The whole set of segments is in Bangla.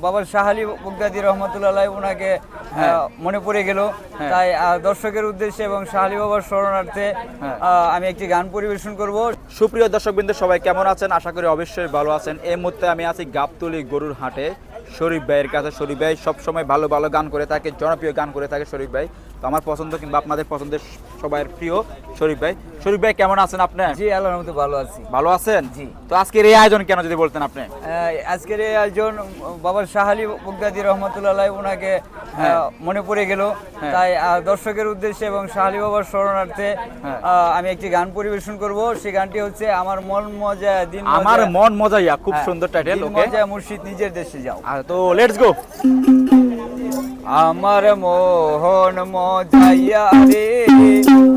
বাবার শাহালি বুগদাদি রহমতুল্লাহ ওনাকে হ্যাঁ। মনে পড়ে গেল হ্যাঁ। তাই দর্শকের উদ্দেশ্যে এবং শাহালি বাবার স্মরণার্থে হ্যাঁ। আহ, আমি একটি গান পরিবেশন করব সুপ্রিয় দর্শকবৃন্দ সবাই কেমন আছেন আশা করি অবশ্যই ভালো আছেন এই মুহূর্তে আমি আছি গাবতলি গরুর হাটে শরীফ ভাইয়ের কাছে। শরীফ ভাই সবসময় ভালো ভালো গান করে থাকে জনপ্রিয় গান করে থাকে শরীফ ভাই। তো আমার পছন্দ কিংবা আপনাদের পছন্দের সবাই প্রিয় শরীফ ভাই। শরীফ ভাই কেমন আছেন আপনি? জি আল্লাহর রহমতে ভালো আছি। ভালো আছেন? জি। তো আজকের এই আয়োজন কেন যদি বলতেন আপনি? আজকের এই আয়োজন বাবার শাহালি বুগদাদি রহমতুল্লাহ ওনাকে। মনে পড়ে গেল। হ্যাঁ। তাই দর্শকের উদ্দেশ্যে এবং শাহালি বাবার স্মরণার্থে হ্যাঁ। আমি একটি গান পরিবেশন করব। সেই গানটি হচ্ছে আমার মন মজা দিন আমার মজা- মন মজাইয়া খুব হ্যাঁ, সুন্দর টাইটেল ওকে মজা মুর্শিদ নিজের দেশে যাও। তো লেটস গো আমার মোহন মজাইয়া রে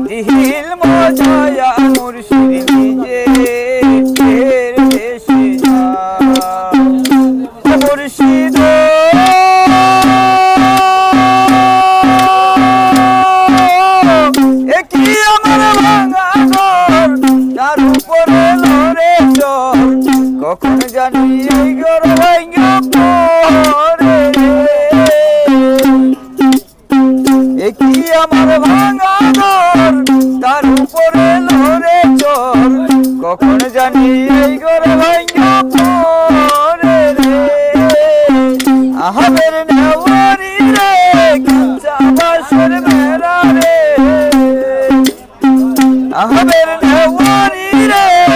দিল মজায়া মুর্শিদ নিজে। একই আমার ভাঙা ঘর তার উপরে লড়ে চর। কখন জানি এই ঘর ভাঙা পড়ে রে। আহাবের নেওয়ারি রে, কাঁচা বাসের মেরা রে। আহমের নেওয়ারি রে।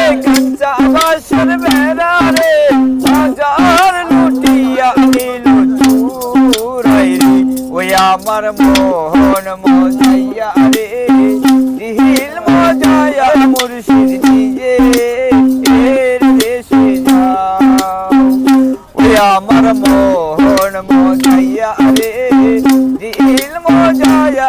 ওই আমার মোহন মজাইয়া রে দিল মজাইয়া মুর্শিদ দিয়ে এর দেশে যাও। ওই আমার মোহন মজাইয়া রে দিল মজায়া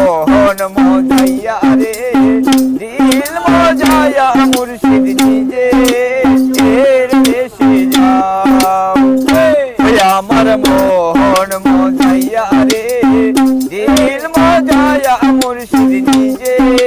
মজায়া মুর্শিদ নিজে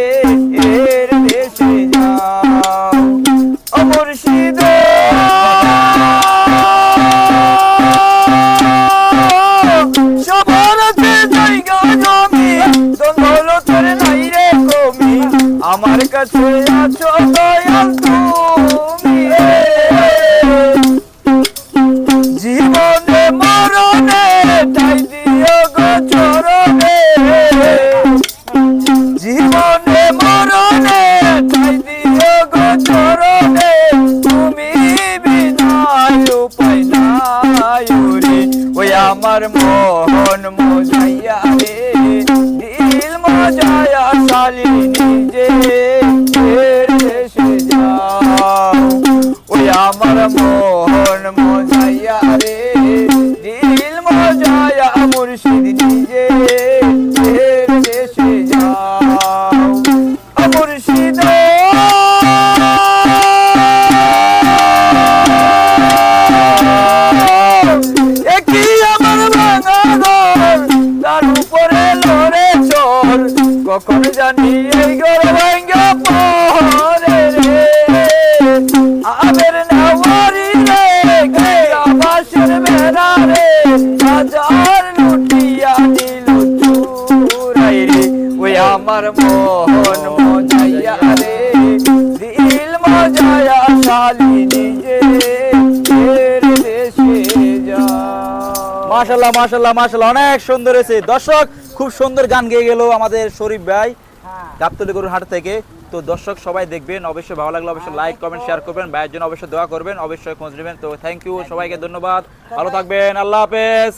আমার মোহন মোজাইয়া রে। দিল মজায়া সালি নিজে। দেশে যাও। ওই আমার মোহন আমার মোহন মজাইয়া রে। দিল মজায়া শালি নিজে। মাশাল্লাহ মাশাল্লাহ মাশাল্লাহ। অনেক সুন্দর হয়েছে দর্শক খুব সুন্দর গান গেয়ে গেল আমাদের শরীফ ভাই গাবতলি গরুর হাট থেকে। তো দর্শক সবাই দেখবেন। অবশ্যই ভালো লাগলে অবশ্যই লাইক কমেন্ট শেয়ার করবেন। ভাইয়ের জন্য অবশ্যই দোয়া করবেন। অবশ্যই খোঁজ নেবেন। তো থ্যাংক ইউ সবাইকে ধন্যবাদ। ভালো থাকবেন। আল্লাহ হাফেজ।